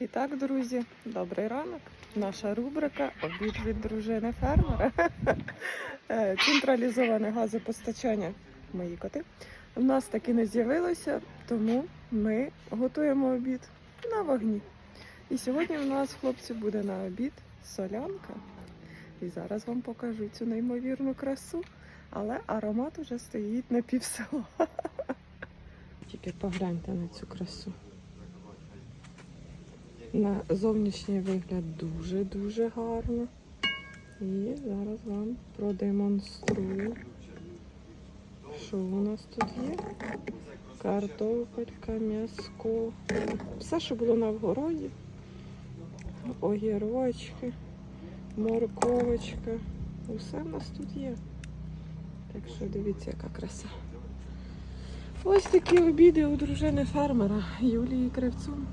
І так, друзі, добрий ранок. Наша рубрика Обід від дружини фермера. Е, Централізоване газопостачання. Мої коти. У нас таки не з'явилося, тому ми готуємо обід на вогні. І сьогодні у нас, хлопці, буде на обід солянка. І зараз вам покажу цю неймовірну красу, але аромат уже стоїть на півсела. Тільки погляньте на цю красу. На зовнішній вигляд дуже-дуже гарно. І зараз вам продемонструю, що у нас тут є. Картопелька, м'яско. Все, що було на вгороді. Огірочки, морковочка. Усе в нас тут є. Так що дивіться, яка краса. Ось такі обіди у дружини фермера Юлії Кривцун.